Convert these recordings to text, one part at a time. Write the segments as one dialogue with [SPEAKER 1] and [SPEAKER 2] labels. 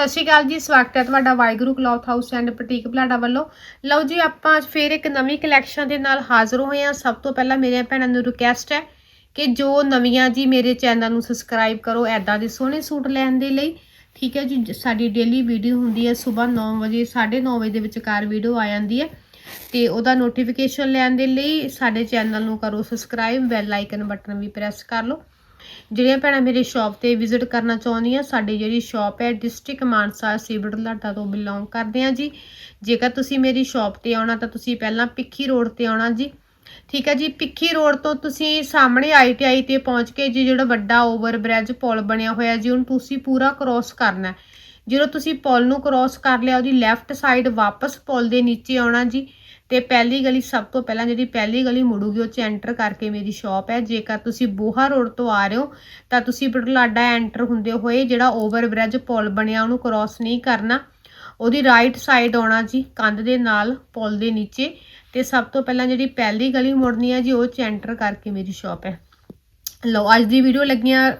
[SPEAKER 1] ਸਤਿ ਸ਼੍ਰੀ ਅਕਾਲ ਜੀ, ਸਵਾਗਤ ਹੈ ਤੁਹਾਡਾ Waheguru cloth house and boutique Balada ਵੱਲੋਂ। ਲਓ ਜੀ, ਆਪਾਂ ਅੱਜ ਫੇਰ ਇੱਕ ਨਵੀਂ ਕਲੈਕਸ਼ਨ ਦੇ ਨਾਲ ਹਾਜ਼ਰ ਹੋਏ ਹਾਂ। ਸਭ ਤੋਂ ਪਹਿਲਾਂ ਮੇਰੇ ਭੈਣਾਂ ਨੂੰ ਰਿਕੁਐਸਟ ਹੈ ਕਿ ਜੋ ਨਵੀਆਂ ਜੀ ਮੇਰੇ ਚੈਨਲ ਨੂੰ ਸਬਸਕ੍ਰਾਈਬ ਕਰੋ ਐਦਾਂ ਦੇ ਸੋਹਣੇ ਸੂਟ ਲੈਣ ਦੇ ਲਈ। ਠੀਕ ਹੈ ਜੀ ਸਾਡੀ ਡੇਲੀ ਵੀਡੀਓ ਹੁੰਦੀ ਹੈ ਸਵੇਰ 9 ਵਜੇ 9:30 ਵਜੇ ਦੇ ਵਿਚਕਾਰ ਵੀਡੀਓ ਆ ਜਾਂਦੀ ਹੈ। ਤੇ ਉਹਦਾ ਨੋਟੀਫਿਕੇਸ਼ਨ ਲੈਣ ਦੇ ਲਈ ਸਾਡੇ ਚੈਨਲ ਨੂੰ ਕਰੋ ਸਬਸਕ੍ਰਾਈਬ ਬੈਲ ਆਈਕਨ ਬਟਨ ਵੀ ਪ੍ਰੈਸ ਕਰ ਲਓ। ਜਿਹੜੀਆਂ ਭੈਣਾਂ ਮੇਰੇ ਸ਼ਾਪ ਤੇ ਵਿਜ਼ਿਟ ਕਰਨਾ ਚਾਹੁੰਦੀਆਂ, ਸਾਡੀ ਜਿਹੜੀ ਸ਼ਾਪ ਹੈ ਡਿਸਟ੍ਰਿਕਟ ਮਾਨਸਾ ਸੀਬੜ ਲਾਟਾ ਤੋਂ ਬਿਲੋਂਗ ਕਰਦੇ ਆ ਜੀ। ਜੇਕਰ ਤੁਸੀਂ ਮੇਰੀ ਸ਼ਾਪ ਤੇ ਆਉਣਾ, ਤਾਂ ਤੁਸੀਂ ਪਹਿਲਾਂ ਪਿੱਖੀ ਰੋਡ ਤੇ ਆਉਣਾ ਜੀ। ਠੀਕ ਹੈ ਜੀ ਪਿੱਖੀ ਰੋਡ ਤੋਂ ਤੁਸੀਂ ਸਾਹਮਣੇ ਆਈਟੀਆਈ ਤੇ ਪਹੁੰਚ ਕੇ ਜੀ, ਜਿਹੜਾ ਵੱਡਾ ਓਵਰ ਬ੍ਰਿਜ ਪੁਲ ਬਣਿਆ ਹੋਇਆ ਜੀ, ਉਹਨੂੰ ਤੁਸੀਂ ਪੂਰਾ ਕ੍ਰੋਸ ਕਰਨਾ ਜਦੋਂ ਤੁਸੀਂ ਪੁਲ ਨੂੰ ਕ੍ਰੋਸ ਕਰ ਲਿਆ, ਉਹਦੀ ਲੈਫਟ ਸਾਈਡ ਵਾਪਸ ਪੁਲ ਦੇ ਨੀਚੇ ਆਉਣਾ ਜੀ। ਤੇ ਪਹਿਲੀ ਗਲੀ ਸਭ ਤੋਂ ਪਹਿਲਾਂ ਜਿਹੜੀ ਪਹਿਲੀ ਗਲੀ ਮੁੜੂਗੀ, ਉਹ ਚ ਐਂਟਰ ਕਰਕੇ ਮੇਰੀ ਸ਼ਾਪ ਹੈ। ਜੇਕਰ ਤੁਸੀਂ ਬੋਹਾ ਰੋਡ ਤੋਂ ਆ ਰਹੇ ਹੋ, ਤਾਂ ਤੁਸੀਂ ਬਟਲਾਡਾ ਐਂਟਰ ਹੁੰਦੇ ਹੋਏ ਜਿਹੜਾ ਓਵਰ ਬ੍ਰਿਜ ਪੁਲ ਬਣਿਆ, ਉਹਨੂੰ ਕ੍ਰੋਸ ਨਹੀਂ ਕਰਨਾ। ਉਹਦੀ ਰਾਈਟ ਸਾਈਡ ਆਉਣਾ ਜੀ, ਕੰਧ ਦੇ ਨਾਲ, ਪੁਲ ਦੇ ਨੀਚੇ। ਤੇ ਸਭ ਤੋਂ ਪਹਿਲਾਂ ਜਿਹੜੀ ਪਹਿਲੀ ਗਲੀ ਮੁੜਨੀ ਹੈ ਜੀ, ਉਹ ਚ ਐਂਟਰ ਕਰਕੇ ਮੇਰੀ ਸ਼ਾਪ ਹੈ। ਲਓ, ਅੱਜ ਦੀ ਵੀਡੀਓ ਲੱਗੀਆਂ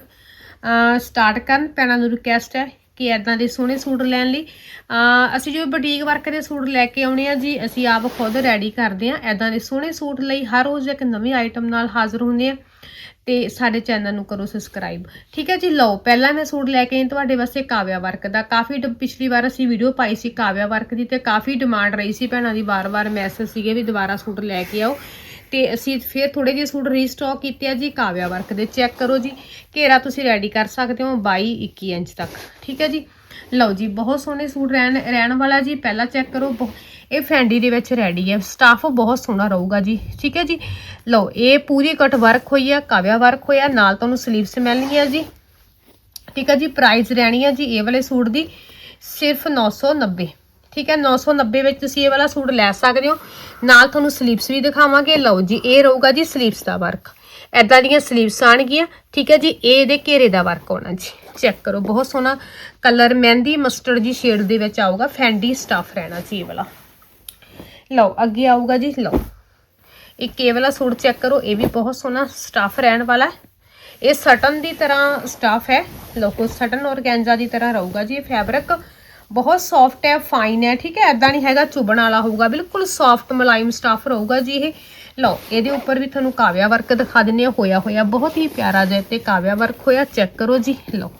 [SPEAKER 1] ਸਟਾਰਟ ਕਰਨ। ਪੈਣਾ ਨੂੰ ਰਿਕਵੈਸਟ ਹੈ ਕਿ ਐਦਾਂ ਦੇ ਸੋਹਣੇ ਸੂਟ ਲੈਣ ਲਈ। ਅਸੀਂ ਜੋ ਬੁਟੀਕ ਵਰਕ ਦੇ ਸੂਟ ਲੈ ਕੇ ਆਉਣੇ ਆ ਜੀ, ਅਸੀਂ ਆਪ ਖੁਦ ਰੈਡੀ ਕਰਦੇ ਆ। ਐਦਾਂ ਦੇ ਸੋਹਣੇ ਸੂਟ ਲਈ ਹਰ ਰੋਜ਼ ਇੱਕ ਨਵੀਂ ਆਈਟਮ ਨਾਲ ਹਾਜ਼ਰ ਹੁੰਦੇ ਆ। ਤੇ ਸਾਡੇ ਚੈਨਲ ਨੂੰ ਕਰੋ ਸਬਸਕ੍ਰਾਈਬ ਠੀਕ ਹੈ ਜੀ, ਲਓ, ਪਹਿਲਾਂ ਮੈਂ ਸੂਟ ਲੈ ਕੇ ਆਈ, ਤੁਹਾਡੇ ਵਾਸਤੇ ਕਾਵਿਆ ਵਰਕ ਦਾ। ਕਾਫੀ ਡ- ਪਿਛਲੀ ਵਾਰ ਅਸੀਂ ਵੀਡੀਓ ਪਾਈ ਸੀ ਕਾਵਿਆ ਵਰਕ ਦੀ ਤੇ ਕਾਫੀ ਡਿਮਾਂਡ ਰਹੀ ਸੀ। ਭੈਣਾਂ ਦੀ ਵਾਰ-ਵਾਰ ਮੈਸੇਜ ਸੀਗੇ ਵੀ ਦੁਬਾਰਾ ਸੂਟ ਲੈ ਕੇ ਆਓ। ਤੇ ਅਸੀਂ ਫਿਰ ਥੋੜੇ ਜਿਹੇ ਸੂਟ ਰੀਸਟਾਕ ਕੀਤੇ ਆ ਜੀ, ਕਾਵਿਆ ਵਰਕ ਦੇ। ਚੈੱਕ ਕਰੋ ਜੀ, ਘੇਰਾ ਤੁਸੀਂ ਰੈਡੀ ਕਰ ਸਕਦੇ ਹੋ 22 21 ਇੰਚ ਤੱਕ। ਠੀਕ ਹੈ ਜੀ? ਲਓ ਜੀ, ਬਹੁਤ ਸੋਹਣੇ ਸੂਟ ਰਹਿਣ ਰਹਿਣ ਵਾਲਾ ਜੀ, ਪਹਿਲਾਂ ਚੈੱਕ ਕਰੋ, ਬਹੁ- ਇਹ ਫੈਂਡੀ ਦੇ ਵਿੱਚ ਰੈਡੀ ਹੈ। ਸਟਾਫ ਬਹੁਤ ਸੋਹਣਾ ਰਹੂਗਾ ਜੀ। ਠੀਕ ਹੈ ਜੀ? ਲਓ, ਇਹ ਪੂਰੀ ਕਟ ਵਰਕ ਹੋਈ ਹੈ ਕਾਵਿਆ ਵਰਕ ਹੋਇਆ, ਨਾਲ ਤੁਹਾਨੂੰ ਸਲੀਵਸ ਮਿਲਣਗੀਆਂ ਜੀ। ਠੀਕ ਹੈ ਜੀ? ਪ੍ਰਾਈਸ ਰਹਿਣੀ ਹੈ ਜੀ, ਇਹ ਵਾਲੇ ਸੂਟ ਦੀ ਸਿਰਫ 990 ਠੀਕ ਹੈ 990 ਵਿੱਚ ਤੁਸੀਂ ਇਹ ਵਾਲਾ ਸੂਟ ਲੈ ਸਕਦੇ ਹੋ। ਨਾਲ ਤੁਹਾਨੂੰ ਸਲੀਵਸ ਵੀ ਦਿਖਾਵਾਂਗੇ। ਲਓ ਜੀ, ਇਹ ਰਹੂਗਾ ਜੀ ਸਲੀਵਸ ਦਾ ਵਰਕ। ਐਦਾਂ ਦੀਆਂ ਸਲੀਵਸ ਆਣਗੀਆਂ। ਠੀਕ ਹੈ ਜੀ, ਇਹ ਇਹਦੇ ਘੇਰੇ ਦਾ ਵਰਕ ਹੋਣਾ ਜੀ। ਚੈੱਕ ਕਰੋ, ਬਹੁਤ ਸੋਹਣਾ ਕਲਰ, ਮਹਿੰਦੀ, ਮਸਟਰਡ ਜੀ ਸ਼ੇਡ ਦੇ ਵਿੱਚ ਆਊਗਾ। ਫੈਂਡੀ ਸਟਾਫ ਰਹਿਣਾ ਜੀ ਇਹ ਵਾਲਾ। ਲਓ, ਅੱਗੇ ਆਊਗਾ ਜੀ, ਲਓ। ਇੱਕ ਇਹ ਵਾਲਾ ਸੂਟ ਚੈੱਕ ਕਰੋ, ਇਹ ਵੀ ਬਹੁਤ ਸੋਹਣਾ ਸਟਾਫ ਰਹਿਣ ਵਾਲਾ ਹੈ। ਇਹ ਸਟਨ ਦੀ ਤਰ੍ਹਾਂ ਸਟਾਫ ਹੈ। ਲੋਕੋ ਸਟਨ ਔਰਗੈਂਜ਼ਾ ਦੀ ਤਰ੍ਹਾਂ ਰਹੂਗਾ ਜੀ ਇਹ ਫੈਬਰਿਕ। ਬਹੁਤ ਸੌਫਟ ਹੈ ਫਾਈਨ ਹੈ, ਠੀਕ ਹੈ? ਐਦਾਂ ਨਹੀਂ ਹੈਗਾ ਚੁਭਣ ਵਾਲਾ ਹੋਊਗਾ, ਬਿਲਕੁਲ ਸੌਫਟ ਮੁਲਾਇਮ ਸਟਾਫ ਰਹੂਗਾ ਜੀ ਇਹ। ਲਓ, ਇਹਦੇ ਉੱਪਰ ਵੀ ਤੁਹਾਨੂੰ ਕਾਵਿਆ ਵਰਕ ਦਿਖਾ ਦਿੰਨੇ ਆ ਹੋਇਆ ਹੋਇਆ, ਬਹੁਤ ਹੀ ਪਿਆਰਾ ਜਿਹਾ ਤੇ ਕਾਵਿਆ ਵਰਕ ਹੋਇਆ ਚੈੱਕ ਕਰੋ ਜੀ, ਲਓ।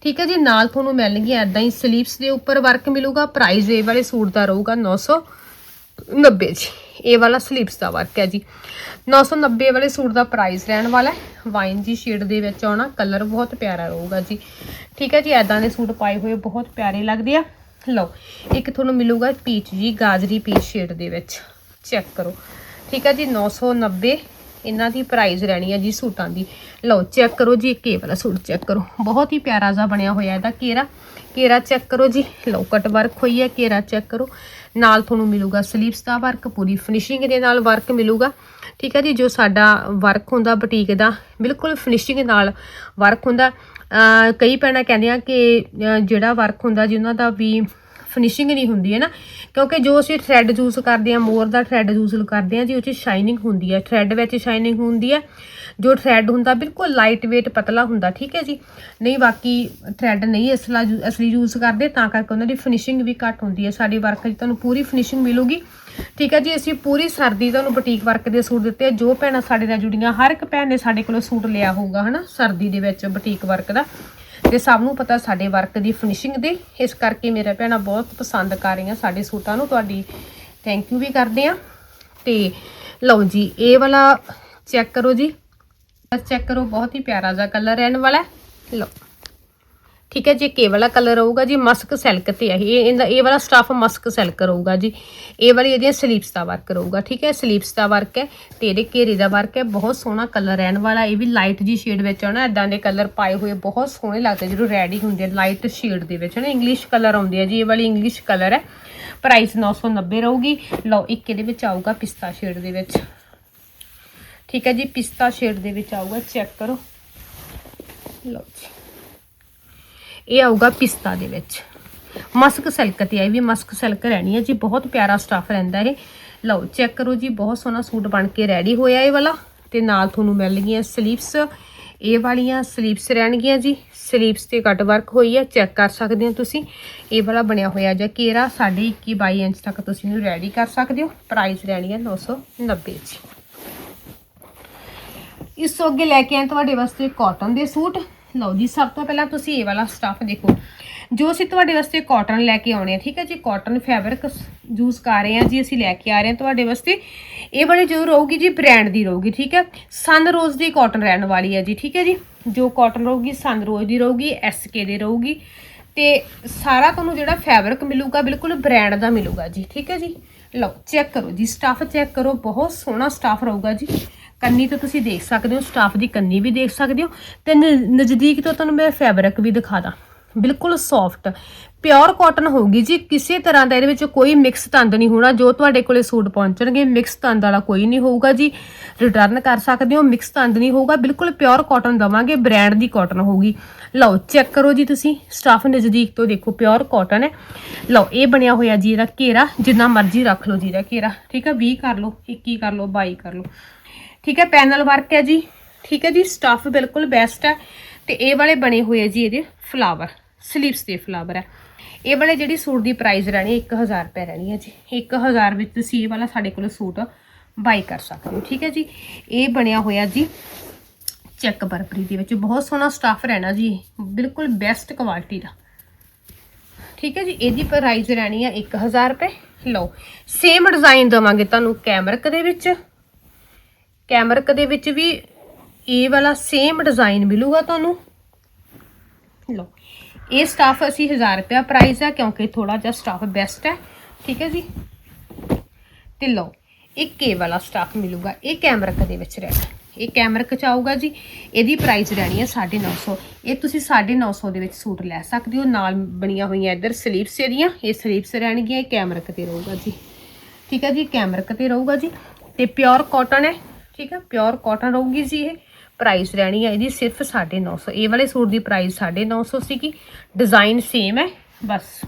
[SPEAKER 1] ਠੀਕ ਹੈ ਜੀ, ਨਾਲ ਤੁਹਾਨੂੰ ਮਿਲਣਗੀਆਂ ਐਦਾਂ ਹੀ ਸਲੀਵਸ ਦੇ ਉੱਪਰ ਵਰਕ ਮਿਲੂਗਾ ਪ੍ਰਾਈਸ ਇਹ ਵਾਲੇ ਸੂਟ ਦਾ ਰਹੂਗਾ 990 ਜੀ। ਇਹ ਵਾਲਾ ਸਲੀਵਸ ਦਾ ਵਰਕ ਹੈ ਜੀ। 990 ਵਾਲੇ ਸੂਟ ਦਾ ਪ੍ਰਾਈਸ ਰਹਿਣ ਵਾਲਾ ਹੈ। ਵਾਈਨ ਜੀ ਸ਼ੇਡ ਦੇ ਵਿੱਚ ਆਉਣਾ ਕਲਰ ਬਹੁਤ ਪਿਆਰਾ ਰਹੂਗਾ ਜੀ। ਠੀਕ ਹੈ ਜੀ ਐਦਾਂ ਦੇ ਸੂਟ ਪਾਏ ਹੋਏ ਬਹੁਤ ਪਿਆਰੇ ਲੱਗਦੇ ਆ। ਲਓ, ਇੱਕ ਤੁਹਾਨੂੰ ਮਿਲੂਗਾ ਪੀਚ ਜੀ, ਗਾਜਰੀ ਪੀਚ ਸ਼ੇਡ ਦੇ ਵਿੱਚ। ਚੈੱਕ ਕਰੋ। ਠੀਕ ਹੈ ਜੀ 990 ਇਹਨਾਂ ਦੀ ਪ੍ਰਾਈਸ ਰਹਿਣੀ ਹੈ ਜੀ ਸੂਟਾਂ ਦੀ। ਲਓ ਚੈੱਕ ਕਰੋ ਜੀ ਇੱਕ ਇਹ ਵਾਲਾ ਸੂਟ ਚੈੱਕ ਕਰੋ। ਬਹੁਤ ਹੀ ਪਿਆਰਾ ਜਿਹਾ ਬਣਿਆ ਹੋਇਆ ਇਹਦਾ ਘੇਰਾ। ਘੇਰਾ ਚੈੱਕ ਕਰੋ ਜੀ। ਲਓ ਕਟ ਵਰਕ ਹੋਈ ਹੈ, ਘੇਰਾ ਚੈੱਕ ਕਰੋ। ਨਾਲ ਤੁਹਾਨੂੰ ਮਿਲੂਗਾ ਸਲੀਵਸ ਦਾ ਵਰਕ ਪੂਰੀ ਫਿਨਿਸ਼ਿੰਗ ਦੇ ਨਾਲ ਵਰਕ ਮਿਲੂਗਾ। ਠੀਕ ਹੈ ਜੀ, ਜੋ ਸਾਡਾ ਵਰਕ ਹੁੰਦਾ ਬੁਟੀਕ ਦਾ, ਬਿਲਕੁਲ ਫਿਨਿਸ਼ਿੰਗ ਨਾਲ ਵਰਕ ਹੁੰਦਾ। ਅਹ ਕਈ ਭੈਣਾਂ ਕਹਿੰਦੀਆਂ ਕਿ ਜਿਹੜਾ ਵਰਕ ਹੁੰਦਾ ਜੀ, ਉਹਨਾਂ ਦਾ ਵੀ ਫਿਨਿਸ਼ਿੰਗ ਨਹੀਂ ਹੁੰਦੀ, ਹੈ ਨਾ? ਕਿਉਂਕਿ ਜੋ ਅਸੀਂ ਥ੍ਰੈਡ ਯੂਜ਼ ਕਰਦੇ ਆ ਮੋਰ ਦਾ ਥ੍ਰੈਡ ਯੂਜ਼ ਕਰਦੇ ਆ ਜੀ, ਉਹ 'ਚ ਸ਼ਾਈਨਿੰਗ ਹੁੰਦੀ ਹੈ। ਥ੍ਰੈਡ ਵਿੱਚ ਸ਼ਾਈਨਿੰਗ ਹੁੰਦੀ ਹੈ। ਜੋ ਥ੍ਰੈਡ ਹੁੰਦਾ, ਬਿਲਕੁਲ ਲਾਈਟ weight ਪਤਲਾ ਹੁੰਦਾ, ਠੀਕ ਹੈ ਜੀ? ਨਹੀਂ, ਬਾਕੀ ਥ੍ਰੈਡ ਨਹੀਂ ਅਸਲਾ ਅਸਲੀ ਯੂਜ਼ ਕਰਦੇ, ਤਾਂ ਕਰਕੇ ਉਹਨਾਂ ਦੀ ਫਿਨਿਸ਼ਿੰਗ ਵੀ ਘੱਟ ਹੁੰਦੀ ਹੈ। ਸਾਡੀ ਵਰਕ 'ਚ ਤੁਹਾਨੂੰ ਪੂਰੀ ਫਿਨਿਸ਼ਿੰਗ ਮਿਲੂਗੀ। ਠੀਕ ਹੈ ਜੀ? ਅਸੀਂ ਪੂਰੀ ਸਰਦੀ ਤੁਹਾਨੂੰ ਬੁਟੀਕ ਵਰਕ ਦੇ ਸੂਟ ਦਿੱਤੇ ਆ। ਜੋ ਭੈਣਾਂ ਸਾਡੇ ਨਾਲ ਜੁੜੀਆਂ, ਹਰ ਇੱਕ ਭੈਣ ਨੇ ਸਾਡੇ ਕੋਲੋਂ ਸੂਟ ਲਿਆ ਹੋਊਗਾ ਹਨਾ ਸਰਦੀ ਦੇ ਵਿੱਚ ਬੁਟੀਕ ਵਰਕ ਦਾ। ਤੇ ਸਭ ਨੂੰ ਪਤਾ ਸਾਡੇ ਵਰਕ ਦੀ ਫਿਨਿਸ਼ਿੰਗ ਦੀ। ਇਸ ਕਰਕੇ ਮੇਰੇ ਭੈਣਾਂ ਬਹੁਤ ਪਸੰਦ ਕਰ ਰਹੀਆਂ ਸਾਡੇ ਸੂਟਾਂ ਨੂੰ। ਤੁਹਾਡੀ ਥੈਂਕ ਯੂ ਵੀ ਕਰਦੇ ਆ ਤੇ ਲਓ ਜੀ, ਇਹ ਵਾਲਾ ਚੈੱਕ ਕਰੋ ਜੀ। ਚੈੱਕ ਕਰੋ, ਬਹੁਤ ਹੀ ਪਿਆਰਾ ਜਿਹਾ ਕਲਰ ਰਹਿਣ ਵਾਲਾ ਲਓ। ਠੀਕ ਹੈ, ਜੀ ਇਹ ਵਾਲਾ ਕਲਰ ਰਹੂਗਾ ਜੀ ਮਸਕ ਸਿਲਕ ਤੇ ਹੈ ਇਹ, ਇਹਦਾ, ਇਹ ਵਾਲਾ ਸਟਫ ਮਸਕ ਸਿਲਕ ਰਹੂਗਾ ਜੀ। ਇਹ ਵਾਲੀ ਇਹਦੀਆਂ ਸਲੀਵਸ ਦਾ ਵਰਕ ਰਹੂਗਾ, ਠੀਕ ਹੈ ਸਲੀਵਸ ਦਾ ਵਰਕ ਹੈ ਤੇ ਇਹਦੇ ਘੇਰੇ ਦਾ ਵਰਕ ਹੈ, ਬਹੁਤ ਸੋਹਣਾ ਕਲਰ ਰਹਿਣ ਵਾਲਾ, ਇਹ ਵੀ ਲਾਈਟ ਜੀ ਸ਼ੇਡ ਵਿੱਚ ਆਉਣਾ ਇਦਾਂ ਦੇ ਕਲਰ ਪਾਏ ਹੋਏ, ਬਹੁਤ ਸੋਹਣੇ ਲੱਗਦੇ ਜਦੋਂ ਰੈਡੀ ਹੁੰਦੇ ਆ ਲਾਈਟ ਸ਼ੇਡ ਦੇ ਵਿੱਚ ਨਾ ਇੰਗਲਿਸ਼ ਕਲਰ ਆਉਂਦੇ ਆ ਜੀ, ਇਹ ਵਾਲੀ ਇੰਗਲਿਸ਼ ਕਲਰ ਹੈ। ਪ੍ਰਾਈਸ 990 ਰਹੂਗੀ, ਲਓ ਇੱਕ ਇਹਦੇ ਵਿੱਚ ਆਊਗਾ ਪਿਸਤਾ ਸ਼ੇਡ ਦੇ ਵਿੱਚ। ਠੀਕ ਹੈ ਜੀ, ਪਿਸਤਾ ਸ਼ੇਡ ਦੇ ਵਿੱਚ ਆਊਗਾ ਚੈੱਕ ਕਰੋ। ਲਓ ਜੀ। ਇਹ ਆਊਗਾ ਪਿਸਤਾ ਦੇ ਵਿੱਚ। ਮਸਕ ਸਿਲਕ ਤੇ ਇਹ ਵੀ ਮਸਕ ਸਿਲਕ ਰਹਿਣੀ ਹੈ ਜੀ, ਬਹੁਤ ਪਿਆਰਾ ਸਟਫ ਰਹਿੰਦਾ ਇਹ। ਲਓ ਚੈੱਕ ਕਰੋ ਜੀ, ਬਹੁਤ ਸੋਹਣਾ ਸੂਟ ਬਣ ਕੇ ਰੈਡੀ ਹੋਇਆ ਇਹ ਵਾਲਾ। ਤੇ ਨਾਲ ਤੁਹਾਨੂੰ ਮਿਲ ਗਈਆਂ ਸਲੀਵਸ ਇਹ ਵਾਲੀਆਂ ਸਲੀਵਸ ਰਹਿਣਗੀਆਂ ਜੀ ਸਲੀਵਸ ਤੇ ਕੱਟ ਵਰਕ ਹੋਈ ਹੈ ਚੈੱਕ ਕਰ ਸਕਦੇ ਹੋ ਤੁਸੀਂ। ਇਹ ਵਾਲਾ ਬਣਿਆ ਹੋਇਆ ਜਾਂ ਘੇਰਾ 21 22 ਇੰਚ ਤੱਕ ਤੁਸੀਂ ਇਹਨੂੰ ਰੈਡੀ ਕਰ ਸਕਦੇ ਹੋ। ਪ੍ਰਾਈਸ ਰਹਿਣੀ ਹੈ 990 ਜੀ। ਇਸ ਤੋਂ ਅੱਗੇ ਲੈ ਕੇ ਆਏ ਤੁਹਾਡੇ ਵਾਸਤੇ ਕਾਟਨ ਦੇ ਸੂਟ। ਲਓ ਜੀ, ਸਭ ਤੋਂ ਪਹਿਲਾਂ ਤੁਸੀਂ ਇਹ ਵਾਲਾ ਸਟੱਫ ਦੇਖੋ। ਜੋ ਅਸੀਂ ਤੁਹਾਡੇ ਵਾਸਤੇ ਕਾਟਨ ਲੈ ਕੇ ਆਉਣੇ ਆ, ਠੀਕ ਹੈ ਜੀ? ਕਾਟਨ ਫੈਬਰਿਕ ਯੂਜ਼ ਕਰ ਰਹੇ ਆ ਜੀ, ਅਸੀਂ ਲੈ ਕੇ ਆ ਰਹੇ ਹਾਂ ਤੁਹਾਡੇ ਵਾਸਤੇ। ਇਹ ਵਾਲੀ ਜ਼ਰੂਰ ਰਹੂਗੀ ਜੀ ਬ੍ਰਾਂਡ ਦੀ ਰਹੂਗੀ, ਠੀਕ ਹੈ? ਸਨ ਰੋਜ਼ ਦੀ ਕਾਟਨ ਰਹਿਣ ਵਾਲੀ ਹੈ ਜੀ, ਠੀਕ ਹੈ ਜੀ? ਜੋ ਕਾਟਨ ਰਹੂਗੀ ਸਨ ਰੋਜ਼ ਦੀ ਰਹੂਗੀ ਐਸਕੇ ਦੇ ਰਹੂਗੀ। ਤੇ ਸਾਰਾ ਤੁਹਾਨੂੰ ਜਿਹੜਾ ਫੈਬਰਿਕ ਮਿਲੂਗਾ, ਬਿਲਕੁਲ ਬ੍ਰਾਂਡ ਦਾ ਮਿਲੂਗਾ ਜੀ, ਠੀਕ ਹੈ ਜੀ? ਲਓ ਚੈੱਕ ਕਰੋ ਜੀ ਸਟਫ ਚੈੱਕ ਕਰੋ, ਬਹੁਤ ਸੋਹਣਾ ਸਟਫ ਰਹੂਗਾ ਜੀ। ਕੰਨੀ ਤੋਂ ਤੁਸੀਂ ਦੇਖ ਸਕਦੇ ਹੋ ਸਟਾਫ ਦੀ ਕੰਨੀ ਵੀ ਦੇਖ ਸਕਦੇ ਹੋ। ਤੇ ਨ- ਨਜ਼ਦੀਕ ਤੋਂ ਤੁਹਾਨੂੰ ਮੈਂ ਫੈਬਰਿਕ ਵੀ ਦਿਖਾ ਦਾਂ। ਬਿਲਕੁਲ ਸੌਫਟ ਪਿਓਰ ਕਾਟਨ ਹੋਊਗੀ ਜੀ, ਕਿਸੇ ਤਰ੍ਹਾਂ ਦਾ ਇਹਦੇ ਵਿੱਚ ਕੋਈ ਮਿਕਸ ਤੰਦ ਨਹੀਂ ਹੋਣਾ, ਜੋ ਤੁਹਾਡੇ ਕੋਲੇ ਸੂਟ ਪਹੁੰਚਣਗੇ ਮਿਕਸ ਤੰਦ ਵਾਲਾ ਕੋਈ ਨਹੀਂ ਹੋਊਗਾ ਜੀ। ਰਿਟਰਨ ਕਰ ਸਕਦੇ ਹੋ ਮਿਕਸ ਤੰਦ ਨਹੀਂ ਹੋਊਗਾ, ਬਿਲਕੁਲ ਪਿਓਰ ਕਾਟਨ ਦਵਾਂਗੇ ਬ੍ਰਾਂਡ ਦੀ ਕਾਟਨ ਹੋਊਗੀ। ਲਓ ਚੈੱਕ ਕਰੋ ਜੀ ਤੁਸੀਂ ਸਟਾਫ ਨਜ਼ਦੀਕ ਤੋਂ ਦੇਖੋ, ਪਿਓਰ ਕਾਟਨ ਹੈ। ਲਓ, ਇਹ ਬਣਿਆ ਹੋਇਆ ਜੀ ਇਹਦਾ ਘੇਰਾ, ਜਿੰਨਾ ਮਰਜ਼ੀ ਰੱਖ ਲਓ ਜੀ ਇਹਦਾ ਘੇਰਾ, ਠੀਕ ਹੈ? 20 ਕਰ ਲਓ 21 ਕਰ ਲਓ 22 ਕਰ ਲਓ। ਠੀਕ ਹੈ ਪੈਨਲ ਵਰਕ ਹੈ ਜੀ, ਠੀਕ ਹੈ ਜੀ? ਸਟਫ ਬਿਲਕੁਲ ਬੈਸਟ ਹੈ। ਤੇ ਇਹ ਵਾਲੇ ਬਣੇ ਹੋਏ ਜੀ ਇਹਦੇ ਫਲਾਵਰ ਸਲੀਵਸ ਦੇ ਫਲਾਵਰ ਹੈ। ਇਹ ਵਾਲੇ ਜਿਹੜੀ ਸੂਟ ਦੀ ਪ੍ਰਾਈਸ ਰਹਿਣੀ ਹੈ 1000 ਰੁਪਏ ਰਹਿਣੀ ਹੈ ਜੀ। 1000 ਵਿੱਚ ਤੁਸੀਂ ਇਹ ਵਾਲਾ ਸਾਡੇ ਕੋਲ ਸੂਟ ਬਾਈ ਕਰ ਸਕਦੇ ਹੋ, ਠੀਕ ਹੈ ਜੀ। ਇਹ ਬਣਿਆ ਹੋਇਆ ਜੀ ਚੈੱਕ ਬਰਬਰੀ ਦੇ ਵਿੱਚ। ਬਹੁਤ ਸੋਹਣਾ ਸਟਫ ਰਹਿਣਾ ਜੀ, ਬਿਲਕੁਲ ਬੈਸਟ ਕੁਆਲਿਟੀ ਦਾ। ਠੀਕ ਹੈ ਜੀ, ਇਹਦੀ ਪ੍ਰਾਈਸ ਰਹਿਣੀ ਹੈ 1000 ਰੁਪਏ। ਲਓ ਸੇਮ ਡਿਜ਼ਾਈਨ ਦਵਾਂਗੇ ਤੁਹਾਨੂੰ ਕੈਮਰਕ ਦੇ ਵਿੱਚ। ਕੈਮਰਕ ਦੇ ਵਿੱਚ ਵੀ ਇਹ ਵਾਲਾ ਸੇਮ ਡਿਜ਼ਾਈਨ ਮਿਲੂਗਾ ਤੁਹਾਨੂੰ। ਲਓ ਇਹ ਸਟਾਫ ਅਸੀਂ 1000 ਰੁਪਿਆ ਪ੍ਰਾਈਸ ਹੈ ਕਿਉਂਕਿ ਥੋੜਾ ਜਿਹਾ ਸਟਾਫ ਬੈਸਟ ਹੈ, ਠੀਕ ਹੈ ਜੀ? ਤੇ ਲਓ ਇਹ ਕੇ ਵਾਲਾ ਸਟਾਫ ਮਿਲੂਗਾ, ਇਹ ਕੈਮਰਕ ਦੇ ਵਿੱਚ ਰਹਿਣਾ। ਇਹ ਕੈਮਰਕ ਚ ਆਊਗਾ ਜੀ, ਇਹਦੀ ਪ੍ਰਾਈਸ ਰਹਿਣੀ ਹੈ 950 ਇਹ ਤੁਸੀਂ 950 ਦੇ ਵਿੱਚ ਸੂਟ ਲੈ ਸਕਦੇ ਹੋ, ਨਾਲ ਬਣੀਆਂ ਹੋਈਆਂ ਇੱਧਰ ਸਲੀਵਸ ਇਹਦੀਆਂ, ਇਹ ਸਲੀਵਸ ਰਹਿਣਗੀਆਂ, ਇਹ ਕੈਮਰਕ ਤੇ ਰਹੂਗਾ ਜੀ। ਠੀਕ ਹੈ ਜੀ ਕੈਮਰਕ ਤੇ ਰਹੂਗਾ ਜੀ। ਤੇ ਪਿਓਰ ਕਾਟਨ ਹੈ, ਠੀਕ ਹੈ ਪਿਓਰ ਕਾਟਨ ਰਹੂਗੀ ਜੀ ਇਹ। ਪ੍ਰਾਈਸ ਰਹਿਣੀ ਹੈ ਇਹਦੀ ਸਿਰਫ 950 ਇਹ ਵਾਲੇ ਸੂਟ ਦੀ ਪ੍ਰਾਈਸ 950 ਸੀਗੀ। ਡਿਜ਼ਾਈਨ ਸੇਮ ਹੈ, ਬਸ।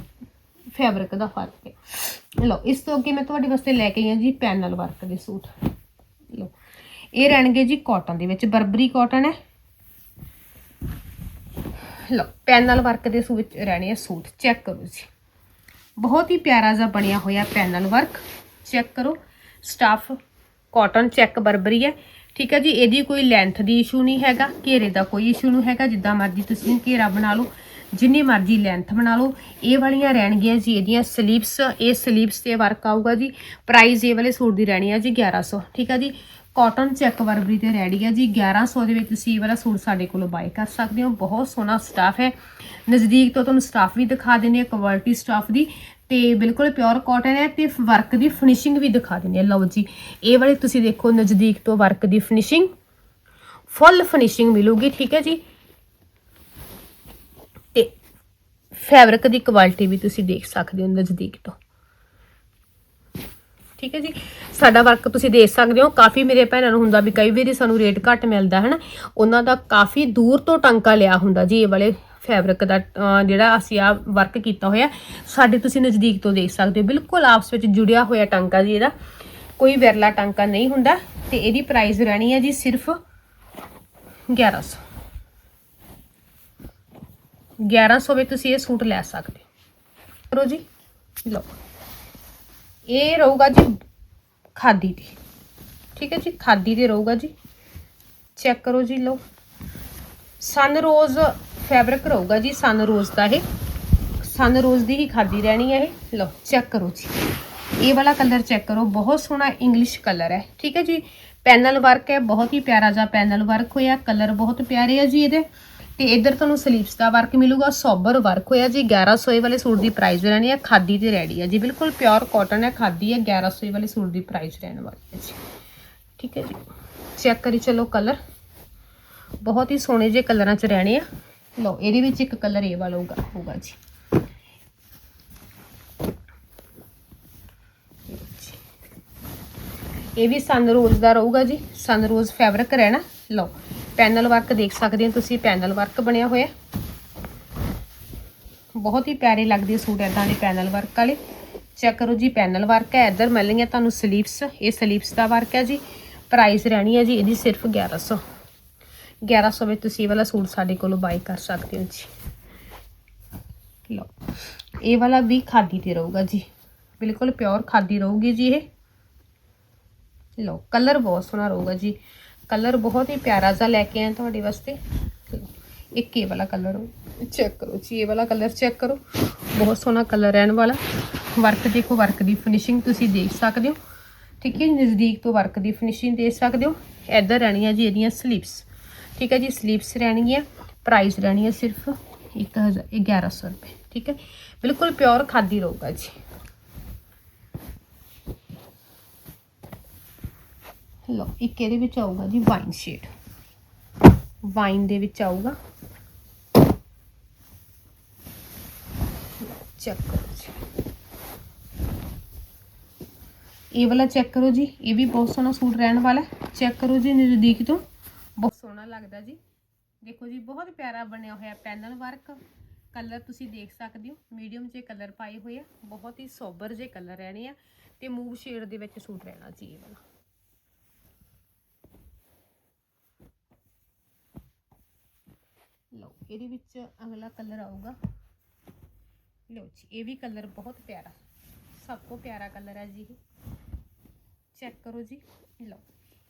[SPEAKER 1] ਫੈਬਰਿਕ ਦਾ ਫ਼ਰਕ ਹੈ। ਲਓ, ਇਸ ਤੋਂ ਅੱਗੇ ਮੈਂ ਤੁਹਾਡੇ ਵਾਸਤੇ ਲੈ ਕੇ ਆਈ ਹਾਂ ਜੀ ਪੈਨਲ ਵਰਕ ਦੇ ਸੂਟ। ਲਓ, ਇਹ ਰਹਿਣਗੇ ਜੀ ਕਾਟਨ ਦੇ ਵਿੱਚ। ਬਰਬਰੀ ਕਾਟਨ ਹੈ। ਲਓ ਪੈਨਲ ਵਰਕ ਦੇ ਸੂਟ ਵਿੱਚ ਰਹਿਣੇ ਆ ਸੂਟ। ਚੈੱਕ ਕਰੋ ਜੀ। ਬਹੁਤ ਹੀ ਪਿਆਰਾ ਜਿਹਾ ਬਣਿਆ ਹੋਇਆ ਪੈਨਲ ਵਰਕ ਚੈੱਕ ਕਰੋ। ਸਟਾਫ ਕਾਟਨ ਚੈੱਕ ਬਰਬਰੀ ਹੈ। ਠੀਕ ਹੈ ਜੀ, ਇਹਦੀ ਕੋਈ ਲੈਂਥ ਦੀ ਇਸ਼ੂ ਨਹੀਂ ਹੈਗਾ, ਘੇਰੇ ਦਾ ਕੋਈ ਇਸ਼ੂ ਨਹੀਂ ਹੈਗਾ, ਜਿੱਦਾਂ ਮਰਜ਼ੀ ਤੁਸੀਂ ਘੇਰਾ ਬਣਾ ਲਓ, ਜਿੰਨੀ ਮਰਜ਼ੀ ਲੈਂਥ ਬਣਾ ਲਓ, ਇਹ ਵਾਲੀਆਂ ਰਹਿਣਗੀਆਂ ਜੀ, ਇਹਦੀਆਂ ਸਲੀਵਸ ਇਹ ਸਲੀਵਸ ਤੇ ਵਰਕ ਆਊਗਾ ਜੀ ਪ੍ਰਾਈਸ ਇਹ ਵਾਲੇ ਸੂਟ ਦੀ ਰਹਿਣੀ ਹੈ ਜੀ 1100 ਠੀਕ ਹੈ ਜੀ। ਕਾਟਨ ਚੈੱਕ ਵਰਬਰੀ ਤੇ ਰੈਡੀ ਹੈ ਜੀ 1100 ਦੇ ਵਿੱਚ ਤੁਸੀਂ ਇਹ ਵਾਲਾ ਸੂਟ ਸਾਡੇ ਕੋਲੋਂ ਬਾਈ ਕਰ ਸਕਦੇ ਹੋ, ਬਹੁਤ ਸੋਹਣਾ ਸਟਾਫ ਹੈ। ਨਜ਼ਦੀਕ ਤੋਂ ਤੁਹਾਨੂੰ ਸਟਾਫ ਵੀ ਦਿਖਾ ਦਿੰਦੇ ਆ ਕੁਆਲਿਟੀ ਸਟਾਫ ਦੀ। ਤੇ ਬਿਲਕੁਲ ਪਿਓਰ ਕਾਟਨ ਹੈ ਤੇ ਵਰਕ ਦੀ ਫਿਨਿਸ਼ਿੰਗ ਵੀ ਦਿਖਾ ਦਿੰਦੇ ਆ। ਲਓ ਜੀ, ਇਹ ਵਾਲੇ ਤੁਸੀਂ ਦੇਖੋ ਨਜ਼ਦੀਕ ਤੋਂ ਵਰਕ ਦੀ ਫਿਨਿਸ਼ਿੰਗ ਫੁੱਲ ਫਿਨਿਸ਼ਿੰਗ ਮਿਲੂਗੀ, ਠੀਕ ਹੈ ਜੀ। ਤੇ ਫੈਬਰਿਕ ਦੀ ਕੁਆਲਿਟੀ ਵੀ ਤੁਸੀਂ ਦੇਖ ਸਕਦੇ ਹੋ ਨਜ਼ਦੀਕ ਤੋਂ। ਠੀਕ ਹੈ ਜੀ, ਸਾਡਾ ਵਰਕ ਤੁਸੀਂ ਦੇਖ ਸਕਦੇ ਹੋ। ਕਾਫੀ ਮੇਰੇ ਭੈਣਾਂ ਨੂੰ ਹੁੰਦਾ ਵੀ ਕਈ ਵਾਰੀ ਸਾਨੂੰ ਰੇਟ ਘੱਟ ਮਿਲਦਾ ਹੈ ਨਾ ਉਹਨਾਂ ਦਾ ਕਾਫੀ ਦੂਰ ਤੋਂ ਟੰਕਾ ਲਿਆ ਹੁੰਦਾ ਜੀ, ਇਹ ਵਾਲੇ ਫੈਬਰਿਕ ਦਾ ਜਿਹੜਾ ਅਸੀਂ ਆ ਵਰਕ ਕੀਤਾ ਹੋਇਆ, ਸਾਡੇ ਤੁਸੀਂ ਨਜ਼ਦੀਕ ਤੋਂ ਦੇਖ ਸਕਦੇ ਹੋ, ਬਿਲਕੁਲ ਆਪਸ ਵਿੱਚ ਜੁੜਿਆ ਹੋਇਆ ਟਾਂਕਾ ਜੀ ਇਹਦਾ। ਕੋਈ ਵਿਰਲਾ ਟਾਂਕਾ ਨਹੀਂ ਹੁੰਦਾ ਤੇ ਇਹਦੀ ਪ੍ਰਾਈਸ ਰਹਿਣੀ ਹੈ ਜੀ ਸਿਰਫ 1100 1100 ਵਿੱਚ ਤੁਸੀਂ ਇਹ ਸੂਟ ਲੈ ਸਕਦੇ ਹੋ। ਕਰੋ ਜੀ, ਲਓ। ਇਹ ਰਹੂਗਾ ਜੀ ਖਾਦੀ ਦੀ ਠੀਕ ਹੈ ਜੀ, ਖਾਦੀ ਦੇ ਰਹੂਗਾ ਜੀ। ਚੈੱਕ ਕਰੋ ਜੀ, ਲਓ। ਸਨ ਰੋਜ਼ ਫੈਬਰਿਕ ਰਹੂਗਾ ਜੀ ਸਨ ਰੋਜ਼ ਦਾ ਇਹ। ਸਨ ਰੋਜ਼ ਦੀ ਹੀ ਖਾਦੀ ਰਹਿਣੀ ਹੈ ਇਹ। ਲਓ ਚੈੱਕ ਕਰੋ ਜੀ। ਇਹ ਵਾਲਾ ਕਲਰ ਚੈੱਕ ਕਰੋ, ਬਹੁਤ ਸੋਹਣਾ ਇੰਗਲਿਸ਼ ਕਲਰ ਹੈ। ਠੀਕ ਹੈ ਜੀ? ਪੈਨਲ ਵਰਕ ਹੈ, ਬਹੁਤ ਹੀ ਪਿਆਰਾ ਜਿਹਾ ਪੈਨਲ ਵਰਕ ਹੋਇਆ। ਕਲਰ ਬਹੁਤ ਪਿਆਰੇ ਆ ਜੀ ਇਹਦੇ। ਤੇ ਇੱਧਰ ਤੁਹਾਨੂੰ ਸਲੀਵਸ ਦਾ ਵਰਕ ਮਿਲੂਗਾ ਸੋਬਰ ਵਰਕ ਹੋਇਆ ਜੀ। 1100 ਇਹ ਵਾਲੇ ਸੂਟ ਦੀ ਪ੍ਰਾਈਸ ਰਹਿਣੀ ਹੈ, ਖਾਦੀ ਤੇ ਰੈਡੀ ਹੈ ਜੀ। ਬਿਲਕੁਲ ਪਿਓਰ ਕਾਟਨ ਹੈ, ਖਾਦੀ ਹੈ 1100 ਇਹ ਵਾਲੇ ਸੂਟ ਦੀ ਪ੍ਰਾਈਸ ਰਹਿਣ ਵਾਲੀ ਹੈ ਜੀ। ਠੀਕ ਹੈ ਜੀ? ਚੈੱਕ ਕਰੀ, ਚਲੋ ਕਲਰ ਬਹੁਤ ਹੀ ਸੋਹਣੇ ਜਿਹੇ ਕਲਰਾਂ 'ਚ ਰਹਿਣੇ ਆ। ਲਓ, ਇਹਦੇ ਵਿੱਚ ਇੱਕ ਕਲਰ ਇਹ ਵਾਲਾ ਹੋਊਗਾ ਹੋਊਗਾ ਜੀ। ਇਹ ਵੀ ਸਨ ਰੋਜ਼ ਦਾ ਰਹੂਗਾ ਜੀ, ਸਨ ਰੋਜ਼ ਫੈਬਰਿਕ ਰਹਿਣਾ। ਲਓ, ਪੈਨਲ ਵਰਕ ਦੇਖ ਸਕਦੇ ਹੋ ਤੁਸੀਂ, ਪੈਨਲ ਵਰਕ ਬਣਿਆ ਹੋਇਆ। ਬਹੁਤ ਹੀ ਪਿਆਰੇ ਲੱਗਦੇ ਸੂਟ ਇਦਾਂ ਦੇ ਪੈਨਲ ਵਰਕ ਵਾਲੇ। ਚੈੱਕ ਕਰੋ ਜੀ, ਪੈਨਲ ਵਰਕ ਹੈ, ਇੱਧਰ ਮਿਲ ਰਹੀਆਂ ਤੁਹਾਨੂੰ ਸਲੀਵਸ ਇਹ ਸਲੀਵਸ ਦਾ ਵਰਕ ਹੈ ਜੀ। ਪ੍ਰਾਈਸ ਰਹਿਣੀ ਹੈ ਜੀ, ਇਹਦੀ ਸਿਰਫ 1100 1100 ਵਿੱਚ ਤੁਸੀਂ ਇਹ ਵਾਲਾ ਸੂਟ ਸਾਡੇ ਕੋਲੋਂ ਬਾਈ ਕਰ ਸਕਦੇ ਹੋ ਜੀ ਲਓ ਇਹ ਵਾਲਾ ਵੀ ਖਾਦੀ ਤੇ ਰਹੂਗਾ ਜੀ ਬਿਲਕੁਲ ਪਿਓਰ ਖਾਦੀ ਰਹੂਗੀ ਜੀ ਇਹ ਲਓ ਕਲਰ ਬਹੁਤ ਸੋਹਣਾ ਰਹੂਗਾ ਜੀ ਕਲਰ ਬਹੁਤ ਹੀ ਪਿਆਰਾ ਜਿਹਾ ਲੈ ਕੇ ਆਏ ਤੁਹਾਡੇ ਵਾਸਤੇ। ਲਓ, ਇੱਕ ਇਹ ਵਾਲਾ ਕਲਰ ਚੈੱਕ ਕਰੋ ਜੀ ਇਹ ਵਾਲਾ ਕਲਰ ਚੈੱਕ ਕਰੋ ਬਹੁਤ ਸੋਹਣਾ ਕਲਰ ਰਹਿਣ ਵਾਲਾ ਵਰਕ ਦੇਖੋ ਵਰਕ ਦੀ ਫਿਨਿਸ਼ਿੰਗ ਤੁਸੀਂ ਦੇਖ ਸਕਦੇ ਹੋ ਠੀਕ ਹੈ ਜੀ, ਨਜ਼ਦੀਕ ਤੋਂ ਵਰਕ ਦੀ ਫਿਨਿਸ਼ਿੰਗ ਦੇ ਸਕਦੇ ਹੋ ਇੱਧਰ ਰਹਿਣੀਆਂ ਜੀ ਇਹਦੀਆਂ ਸਲੀਵਸ ਠੀਕ ਹੈ ਜੀ ਸਲੀਵਸ ਰਹਿਣਗੀਆਂ ਪ੍ਰਾਈਸ ਰਹਿਣੀ ਹੈ ਸਿਰਫ 1000 1100 ਰੁਪਏ ਠੀਕ ਹੈ ਬਿਲਕੁਲ ਪਿਓਰ ਖਾਦੀ ਰਹੂਗਾ ਜੀ ਲਓ ਇੱਕ ਇਹਦੇ ਵਿੱਚ ਆਊਗਾ ਜੀ ਵਾਈਨ ਸ਼ੇਡ ਵਾਈਨ ਦੇ ਵਿੱਚ ਆਊਗਾ ਚੈੱਕ ਕਰੋ ਜੀ ਇਹ ਵਾਲਾ ਚੈੱਕ ਕਰੋ ਜੀ ਇਹ ਵੀ ਬਹੁਤ ਸੋਹਣਾ ਸੂਟ ਰਹਿਣ ਵਾਲਾ ਚੈੱਕ ਕਰੋ ਜੀ ਨਜ਼ਦੀਕ ਤੋਂ ਬਹੁਤ ਸੋਹਣਾ ਲੱਗਦਾ ਜੀ। ਦੇਖੋ ਜੀ, ਬਹੁਤ ਪਿਆਰਾ ਬਣਿਆ ਹੋਇਆ ਪੈਨਲ ਵਰਕ। ਕਲਰ ਤੁਸੀਂ ਦੇਖ ਸਕਦੇ ਹੋ। ਮੀਡੀਅਮ ਜੇ ਕਲਰ ਪਾਏ ਹੋਏ ਆ। ਬਹੁਤ ਹੀ ਸੋਬਰ ਜੇ ਕਲਰ ਰਹਿਣੇ ਆ ਤੇ ਮੂਵ ਸ਼ੇਡ ਦੇ ਵਿੱਚ ਸੂਟ ਰਹਿਣਾ ਜੀ ਇਹ ਵਾਲਾ। ਲਓ, ਇਹਦੇ ਵਿੱਚ ਅਗਲਾ ਕਲਰ ਆਊਗਾ। ਲਓ ਜੀ, ਇਹ ਵੀ ਕਲਰ ਬਹੁਤ ਪਿਆਰਾ। ਸਭ ਤੋਂ ਪਿਆਰਾ ਕਲਰ ਹੈ ਜੀ ਇਹ। ਚੈੱਕ ਕਰੋ ਜੀ। ਲਓ।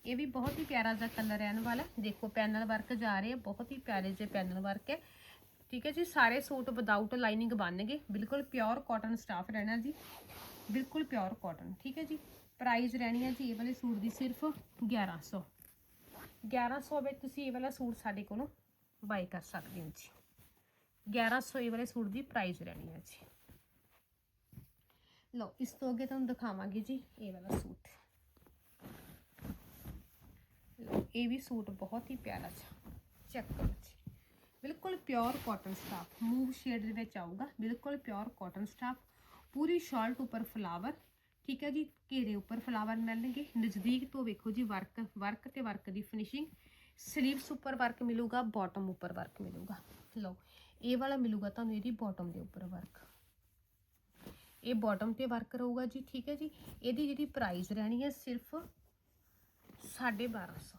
[SPEAKER 1] ਇਹ ਵੀ ਬਹੁਤ ਹੀ ਪਿਆਰਾ ਜਿਹਾ ਕਲਰ ਰਹਿਣ ਵਾਲਾ ਦੇਖੋ, ਪੈਨਲ ਵਰਕ ਜਾ ਰਹੇ ਆ, ਬਹੁਤ ਹੀ ਪਿਆਰੇ ਜਿਹੇ ਪੈਨਲ ਵਰਕ ਹੈ। ਠੀਕ ਹੈ ਜੀ, ਸਾਰੇ ਸੂਟ ਵਿਦਆਊਟ ਲਾਈਨਿੰਗ ਬਣਨਗੇ। ਬਿਲਕੁਲ ਪਿਓਰ ਕਾਟਨ ਸਟਾਫ ਰਹਿਣਾ ਜੀ। ਬਿਲਕੁਲ ਪਿਓਰ ਕਾਟਨ ਠੀਕ ਹੈ ਜੀ। ਪ੍ਰਾਈਸ ਰਹਿਣੀ ਹੈ ਜੀ ਇਹ ਵਾਲੇ ਸੂਟ ਦੀ ਸਿਰਫ 1100 1100 ਵਿੱਚ ਤੁਸੀਂ ਇਹ ਵਾਲਾ ਸੂਟ ਸਾਡੇ ਕੋਲੋਂ ਬਾਈ ਕਰ ਸਕਦੇ ਹੋ ਜੀ। 1100 ਇਹ ਵਾਲੇ ਸੂਟ ਦੀ ਪ੍ਰਾਈਸ ਰਹਿਣੀ ਹੈ ਜੀ। ਲਓ, ਇਸ ਤੋਂ ਅੱਗੇ ਤੁਹਾਨੂੰ ਦਿਖਾਵਾਂਗੇ ਜੀ ਇਹ ਵਾਲਾ ਸੂਟ। ਲਓ ਇਹ ਵੀ ਸੂਟ ਬਹੁਤ ਹੀ ਪਿਆਰਾ ਹੈ ਚੈੱਕ ਕਰੋ ਜੀ ਬਿਲਕੁਲ pure cotton stuff mauve shade ਦੇ ਵਿੱਚ ਆਊਗਾ ਬਿਲਕੁਲ ਪਿਓਰ ਕਾਟਨ ਸਟਾਫ ਪੂਰੀ ਸ਼ਾਲਟ ਉੱਪਰ ਫਲਾਵਰ ਠੀਕ ਹੈ ਜੀ ਘੇਰੇ ਉੱਪਰ ਫਲਾਵਰ ਮਿਲਣਗੇ ਨਜ਼ਦੀਕ ਤੋਂ ਵੇਖੋ ਜੀ ਵਰਕ ਵਰਕ ਤੇ ਵਰਕ ਦੀ ਫਿਨਿਸ਼ਿੰਗ ਸਲੀਵਸ ਉੱਪਰ ਵਰਕ ਮਿਲੂਗਾ ਬਾਟਮ ਉੱਪਰ ਵਰਕ ਮਿਲੂਗਾ ਲਓ ਇਹ ਵਾਲਾ ਮਿਲੂਗਾ ਤੁਹਾਨੂੰ ਇਹਦੀ ਬਾਟਮ ਦੇ ਉੱਪਰ ਵਰਕ ਇਹ ਬਾਟਮ ਤੇ ਵਰਕ ਰਹੂਗਾ ਜੀ, ਠੀਕ ਹੈ ਜੀ? ਇਹਦੀ ਜਿਹੜੀ ਪ੍ਰਾਈਸ ਰਹਿਣੀ ਹੈ ਸਿਰਫ 1250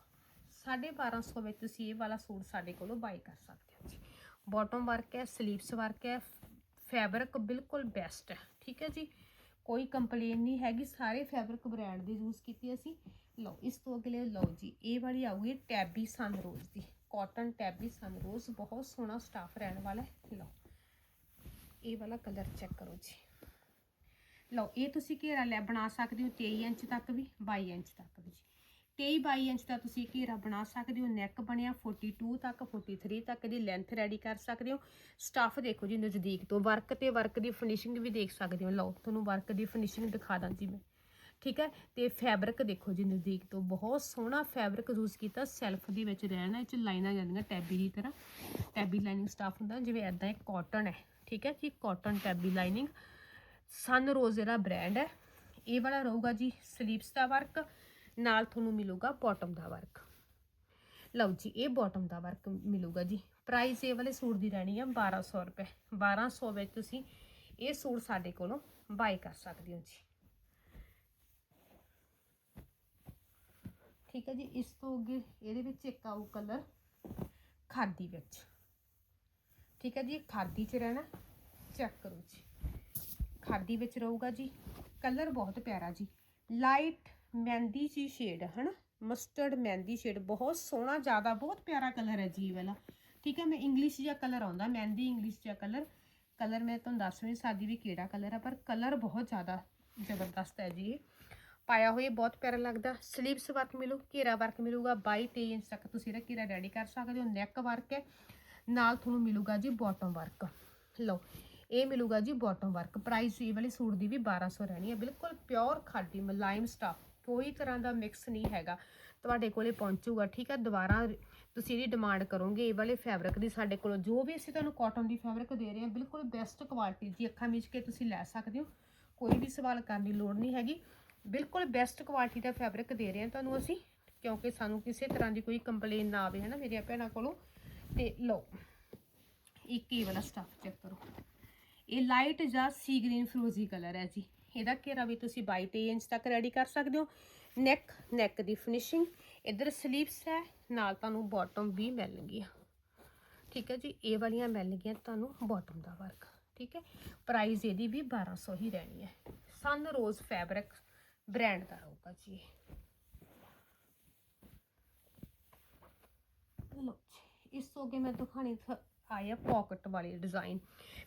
[SPEAKER 1] 1250 ਵਿੱਚ ਤੁਸੀਂ ਇਹ ਵਾਲਾ ਸੂਟ ਸਾਡੇ ਕੋਲੋਂ ਬਾਈ ਕਰ ਸਕਦੇ ਹੋ ਜੀ। ਬਾਟਮ ਵਰਕ ਹੈ ਸਲੀਵਸ ਵਰਕ ਹੈ ਫੈਬਰਿਕ ਬਿਲਕੁਲ ਬੈਸਟ ਹੈ, ਠੀਕ ਹੈ ਜੀ। ਕੋਈ ਕੰਪਲੇਨ ਨਹੀਂ ਹੈਗੀ, ਸਾਰੇ ਫੈਬਰਿਕ ਬ੍ਰਾਂਡ ਦੇ ਯੂਜ਼ ਕੀਤੇ ਅਸੀਂ। ਲਓ, ਇਸ ਤੋਂ ਅਗਲੇ ਲਓ ਜੀ, ਇਹ ਵਾਲੀ ਆਊਗੀ ਟੈਬੀ ਸਨਰੋਜ਼ ਦੀ। ਕਾਟਨ ਟੈਬੀ ਸਨਰੋਜ਼ ਬਹੁਤ ਸੋਹਣਾ ਸਟਾਫ ਰਹਿਣ ਵਾਲਾ ਹੈ। ਲਓ, ਇਹ ਵਾਲਾ ਕਲਰ ਚੈੱਕ ਕਰੋ ਜੀ। ਲਓ, ਇਹ ਤੁਸੀਂ ਘੇਰਾ ਲੈ, ਬਣਾ ਸਕਦੇ ਹੋ 23 ਇੰਚ ਤੱਕ ਵੀ 22 ਇੰਚ ਤੱਕ ਵੀ ਜੀ। 23 22 ਇੰਚ ਦਾ ਤੁਸੀਂ ਘੇਰਾ ਬਣਾ ਸਕਦੇ ਹੋ ਨੈਕ ਬਣਿਆ 42 ਤੱਕ 43 ਤੱਕ ਦੀ ਲੈਂਥ ਰੈਡੀ ਕਰ ਸਕਦੇ ਹੋ। ਸਟੱਫ ਦੇਖੋ ਜੀ ਨਜ਼ਦੀਕ ਤੋਂ ਵਰਕ ਤੇ ਵਰਕ ਦੀ ਫਿਨਿਸ਼ਿੰਗ ਵੀ ਦੇਖ ਸਕਦੇ ਹੋ। ਲਓ, ਤੁਹਾਨੂੰ ਵਰਕ ਦੀ ਫਿਨਿਸ਼ਿੰਗ ਦਿਖਾ ਦਾਂ ਜੀ ਮੈਂ। ਠੀਕ ਹੈ? ਤੇ ਫੈਬਰਿਕ ਦੇਖੋ ਜੀ ਨਜ਼ਦੀਕ ਤੋਂ, ਬਹੁਤ ਸੋਹਣਾ ਫੈਬਰਿਕ ਯੂਜ਼ ਕੀਤਾ ਸੈਲਫ ਦੇ ਵਿੱਚ ਰਹਿਣਾ, ਇਹ ਚ ਲਾਈਨਾਂ ਜਾਂਦੀਆਂ ਟੈਬੀ ਦੀ ਤਰ੍ਹਾਂ। ਟੈਬੀ ਲਾਈਨਿੰਗ ਸਟਾਫ ਹੁੰਦਾ, ਜਿਵੇਂ ਐਦਾਂ ਇਹ ਕਾਟਨ ਹੈ। ਠੀਕ ਹੈ ਜੀ ਕਾਟਨ ਟੈਬੀ ਲਾਈਨਿੰਗ ਸਨ ਰੋਜ਼ ਇਹਦਾ ਬ੍ਰਾਂਡ ਹੈ, ਇਹ ਵਾਲਾ ਰਹੂਗਾ ਜੀ ਸਲੀਵਸ ਦਾ ਵਰਕ ਨਾਲ ਤੁਹਾਨੂੰ ਮਿਲੂਗਾ ਬਾਟਮ ਦਾ ਵਰਕ ਲਓ ਜੀ, ਇਹ ਬਾਟਮ ਦਾ ਵਰਕ ਮਿਲੂਗਾ ਜੀ। ਪ੍ਰਾਈਸ ਇਹ ਵਾਲੇ ਸੂਟ ਦੀ ਰਹਿਣੀ ਹੈ 1200 ਰੁਪਏ। 1200 ਵਿੱਚ ਤੁਸੀਂ ਇਹ ਸੂਟ ਸਾਡੇ ਕੋਲੋਂ ਬਾਈ ਕਰ ਸਕਦੇ ਹੋ ਜੀ। ਠੀਕ ਹੈ ਜੀ, ਇਸ ਤੋਂ ਅੱਗੇ ਇਹਦੇ ਵਿੱਚ ਇੱਕ ਆਊ ਕਲਰ ਖਾਦੀ ਵਿੱਚ। ਠੀਕ ਹੈ ਜੀ ਖਾਦੀ 'ਚ ਰਹਿਣਾ ਚੈੱਕ ਕਰੋ ਜੀ। ਖਾਦੀ ਵਿੱਚ ਰਹੂਗਾ ਜੀ। ਕਲਰ ਬਹੁਤ ਪਿਆਰਾ ਜੀ। ਲਾਈਟ ਮਹਿੰਦੀ ਜੀ ਸ਼ੇਡ ਹੈ ਹਨਾ? ਮਸਟਰਡ ਮਹਿੰਦੀ ਸ਼ੇਡ ਬਹੁਤ ਸੋਹਣਾ, ਜ਼ਿਆਦਾ ਬਹੁਤ ਪਿਆਰਾ ਕਲਰ ਹੈ ਜੀ ਇਹ ਵਾਲਾ। ਠੀਕ ਹੈ, ਮੈਂ ਇੰਗਲਿਸ਼ ਜਿਹਾ ਕਲਰ ਆਉਂਦਾ, ਮਹਿੰਦੀ ਇੰਗਲਿਸ਼ ਜਿਹਾ ਕਲਰ ਕਲਰ ਮੈਂ ਤੁਹਾਨੂੰ ਦੱਸ ਨਹੀਂ ਸਕਦੀ ਵੀ ਕਿਹੜਾ ਕਲਰ ਹੈ ਪਰ ਕਲਰ ਬਹੁਤ ਜ਼ਿਆਦਾ ਜ਼ਬਰਦਸਤ ਹੈ ਜੀ ਇਹ। ਪਾਇਆ ਹੋਇਆ ਬਹੁਤ ਪਿਆਰਾ ਲੱਗਦਾ। ਸਲੀਵਸ ਵਰਕ ਮਿਲੂ, ਘੇਰਾ ਵਰਕ ਮਿਲੂਗਾ 22 23 ਇੰਚ ਤੱਕ ਤੁਸੀਂ ਇਹਦਾ ਘੇਰਾ ਰੈਡੀ ਕਰ ਸਕਦੇ ਹੋ। ਨੈਕ ਵਰਕ ਹੈ, ਨਾਲ ਤੁਹਾਨੂੰ ਮਿਲੂਗਾ ਜੀ ਬਾਟਮ ਵਰਕ ਲਓ, ਇਹ ਮਿਲੂਗਾ ਜੀ ਬਾਟਮ ਵਰਕ ਪ੍ਰਾਈਸ ਇਹ ਵਾਲੇ ਸੂਟ ਦੀ ਵੀ 1200 ਰਹਿਣੀ ਹੈ, ਬਿਲਕੁਲ ਪਿਓਰ ਖਾਦੀ, ਮਲਾਇਮ ਸਟਾਫ ਕੋਈ ਤਰ੍ਹਾਂ ਦਾ ਮਿਕਸ ਨਹੀਂ ਹੈਗਾ। ਤੁਹਾਡੇ ਕੋਲੇ ਪਹੁੰਚੂਗਾ, ਠੀਕ ਹੈ ਦੁਬਾਰਾ ਤੁਸੀਂ ਇਹਦੀ ਡਿਮਾਂਡ ਕਰੋਗੇ, ਇਹ ਵਾਲੇ ਫੈਬਰਿਕ ਦੀ ਸਾਡੇ ਕੋਲ। ਜੋ ਵੀ ਅਸੀਂ ਤੁਹਾਨੂੰ ਕਾਟਨ ਦੀ ਫੈਬਰਿਕ ਦੇ ਰਹੇ ਹਾਂ, ਬਿਲਕੁਲ ਬੈਸਟ ਕੁਆਲਿਟੀ ਜੀ ਅੱਖਾਂ ਮੀਚ ਕੇ ਤੁਸੀਂ ਲੈ ਸਕਦੇ ਹੋ। ਕੋਈ ਵੀ ਸਵਾਲ ਕਰਨ ਦੀ ਲੋੜ ਨਹੀਂ ਹੈਗੀ। ਬਿਲਕੁਲ ਬੈਸਟ ਕੁਆਲਿਟੀ ਦਾ ਫੈਬਰਿਕ ਦੇ ਰਹੇ ਹਾਂ ਤੁਹਾਨੂੰ ਅਸੀਂ, ਕਿਉਂਕਿ ਸਾਨੂੰ ਕਿਸੇ ਤਰ੍ਹਾਂ ਦੀ ਕੋਈ ਕੰਪਲੇਨ ਨਾ ਆਵੇ ਹੈ ਨਾ ਮੇਰੀਆਂ ਭੈਣਾਂ ਕੋਲੋਂ। ਤੇ ਲਓ, ਇੱਕ ਹੀ ਵਾਲਾ ਸਟਫ ਚੈੱਕ ਕਰੋ। ਇਹ ਲਾਈਟ ਜਾਂ ਸੀ ਗ੍ਰੀਨ ਫਰੋਜ਼ੀ ਕਲਰ ਹੈ ਜੀ। ਇਹਦਾ ਘੇਰਾ ਵੀ ਤੁਸੀਂ 22 ਇੰਚ ਤੱਕ ਰੈਡੀ ਕਰ ਸਕਦੇ ਹੋ। ਨੈਕ ਨੈਕ ਦੀ ਫਿਨਿਸ਼ਿੰਗ ਇਧਰ ਸਲੀਵਸ ਹੈ, ਨਾਲ ਤੁਹਾਨੂੰ ਬਾਟਮ ਵੀ ਮਿਲਣਗੀਆਂ ਠੀਕ ਹੈ ਜੀ, ਇਹ ਵਾਲੀਆਂ ਮਿਲਣਗੀਆਂ ਤੁਹਾਨੂੰ ਬਾਟਮ ਦਾ ਵਰਕ ਠੀਕ ਹੈ ਪ੍ਰਾਈਸ ਇਹਦੀ ਵੀ 1200 ਹੀ ਰਹਿਣੀ ਹੈ। ਸਨ ਰੋਜ਼ ਫੈਬਰਿਕ ਬ੍ਰਾਂਡ ਦਾ ਰਹੂਗਾ ਜੀ ਇਹ। ਇਸ ਤੋਂ ਅੱਗੇ ਮੈਂ ਦਿਖਾਣੀ ਆਇਆ ਪਾਕਟ ਵਾਲੇ ਡਿਜ਼ਾਈਨ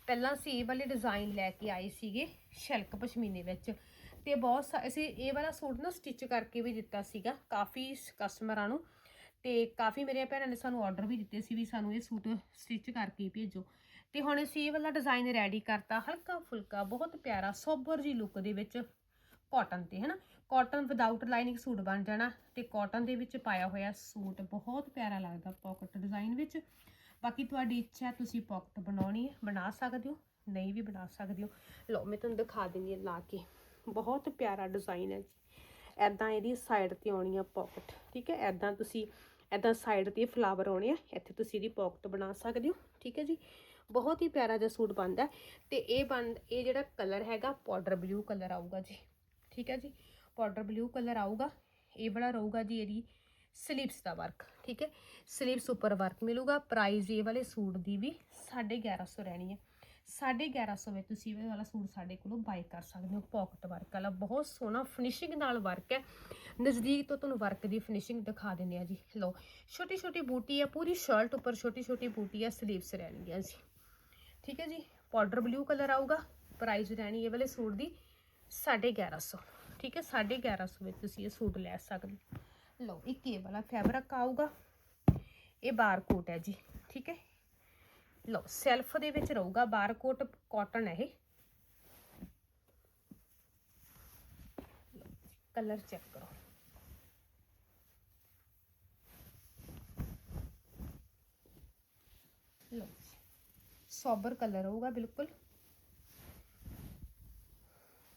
[SPEAKER 1] ਪਹਿਲਾਂ ਸੀ ਇਹ ਵਾਲੇ ਡਿਜ਼ਾਈਨ ਲੈ ਕੇ ਆਏ ਸੀਗੇ ਸ਼ਿਲਕ ਪਸ਼ਮੀਨੇ ਵਿੱਚ। ਤੇ ਬਹੁਤ ਸਾ- ਅਸੀਂ ਇਹ ਵਾਲਾ ਸੂਟ ਨਾ ਸਟਿਚ ਕਰਕੇ ਵੀ ਦਿੱਤਾ ਸੀਗਾ ਕਾਫੀ ਕਸਟਮਰਾਂ ਨੂੰ। ਤੇ ਕਾਫੀ ਮੇਰੇ ਭੈਣਾਂ ਨੇ ਸਾਨੂੰ ਆਰਡਰ ਵੀ ਦਿੱਤੇ ਸੀ ਵੀ ਸਾਨੂੰ ਇਹ ਸੂਟ ਸਟਿਚ ਕਰਕੇ ਭੇਜੋ। ਤੇ ਹੁਣ ਅਸੀਂ ਇਹ ਵਾਲਾ ਡਿਜ਼ਾਈਨ ਰੈਡੀ ਕਰਤਾ ਹਲਕਾ ਫੁਲਕਾ, ਬਹੁਤ ਪਿਆਰਾ, ਸੋਬਰ ਜੀ ਲੁੱਕ ਦੇ ਵਿੱਚ ਕਾਟਨ ਤੇ, ਹਨਾ? ਕਾਟਨ ਵਿਦਆਊਟ ਲਾਈਨਿੰਗ ਸੂਟ ਬਣ ਜਾਣਾ ਤੇ ਕਾਟਨ ਦੇ ਵਿੱਚ ਪਾਇਆ ਹੋਇਆ ਸੂਟ ਬਹੁਤ ਪਿਆਰਾ ਲੱਗਦਾ ਪਾਕਟ ਡਿਜ਼ਾਈਨ ਵਿੱਚ। ਬਾਕੀ ਤੁਹਾਡੀ ਇੱਛਾ ਤੁਸੀਂ ਪਾਕਟ ਬਣਾਉਣੀ ਹੈ, ਬਣਾ ਸਕਦੇ ਹੋ, ਨਹੀਂ ਵੀ ਬਣਾ ਸਕਦੇ ਹੋ। ਲਓ, ਮੈਂ ਤੁਹਾਨੂੰ ਦਿਖਾ ਦਿੰਦੀ ਹਾਂ ਲਾ ਕੇ। ਬਹੁਤ ਪਿਆਰਾ ਡਿਜ਼ਾਈਨ ਹੈ ਜੀ। ਐਦਾਂ ਇਹਦੀ ਸਾਈਡ ਤੇ ਆਉਣੀ ਆ ਪਾਕਟ, ਠੀਕ ਹੈ? ਐਦਾਂ ਤੁਸੀਂ ਐਦਾਂ ਸਾਈਡ ਤੇ ਫਲਾਵਰ ਆਉਣੇ ਆ, ਇੱਥੇ ਤੁਸੀਂ ਇਹਦੀ ਪਾਕਟ ਬਣਾ ਸਕਦੇ ਹੋ, ਠੀਕ ਹੈ ਜੀ? ਬਹੁਤ ਹੀ ਪਿਆਰਾ ਜਿਹਾ ਸੂਟ ਬਣਦਾ ਹੈ ਤੇ ਇਹ ਬਣ, ਇਹ ਜਿਹੜਾ ਕਲਰ ਹੈਗਾ ਪਾਊਡਰ ਬਲੂ ਕਲਰ ਆਊਗਾ ਜੀ, ਠੀਕ ਹੈ ਜੀ? ਪਾਊਡਰ ਬਲੂ ਕਲਰ ਆਊਗਾ, ਇਹ ਬੜਾ ਰਹੂਗਾ ਜੀ ਇਹਦੀ ਸਲੀਵਸ ਦਾ ਵਰਕ, ਠੀਕ ਹੈ? ਸਲੀਵਸ ਉੱਪਰ ਵਰਕ ਮਿਲੂਗਾ। ਪ੍ਰਾਈਸ ਇਹ ਵਾਲੇ ਸੂਟ ਦੀ ਵੀ 1150 ਰਹਿਣੀ ਹੈ। 1150 ਵਿੱਚ ਤੁਸੀਂ ਇਹ ਵਾਲਾ ਸੂਟ ਸਾਡੇ ਕੋਲੋਂ ਬਾਈ ਕਰ ਸਕਦੇ ਹੋ ਪਾਕਟ ਵਰਕ ਵਾਲਾ। ਬਹੁਤ ਸੋਹਣਾ ਫਿਨਿਸ਼ਿੰਗ ਨਾਲ ਵਰਕ ਹੈ। ਨਜ਼ਦੀਕ ਤੋਂ ਤੁਹਾਨੂੰ ਵਰਕ ਦੀ ਫਿਨਿਸ਼ਿੰਗ ਦਿਖਾ ਦਿੰਦੇ ਆ ਜੀ। ਲਓ ਛੋਟੀ ਛੋਟੀ ਬੂਟੀ ਹੈ, ਪੂਰੀ ਸ਼ਰਟ ਉੱਪਰ ਛੋਟੀ ਛੋਟੀ ਬੂਟੀ ਹੈ ਸਲੀਵਸ ਰਹਿਣਗੀਆਂ ਜੀ। ਠੀਕ ਹੈ ਜੀ? ਪਾਊਡਰ ਬਲੂ ਕਲਰ ਆਊਗਾ। ਪ੍ਰਾਈਸ ਰਹਿਣੀ ਇਹ ਵਾਲੇ ਸੂਟ ਦੀ 1150 ਠੀਕ ਹੈ? 1150 ਵਿੱਚ ਤੁਸੀਂ ਇਹ ਸੂਟ ਲੈ ਸਕਦੇ ਹੋ। ਲਓ ਇੱਕ ਇਹ ਵਾਲਾ ਫੈਬਰਿਕ ਆਊਗਾ ਇਹ ਬਾਰਕੋਟ ਹੈ ਜੀ ਠੀਕ ਹੈ ਲਓ ਸੈਲਫ ਦੇ ਵਿੱਚ ਰਹੂਗਾ ਬਾਰਕੋਟ ਕਾਟਨ ਹੈ ਇਹ ਕਲਰ ਚੈੱਕ ਕਰੋ ਲਓ ਸੋਬਰ ਕਲਰ ਹੋਊਗਾ ਬਿਲਕੁਲ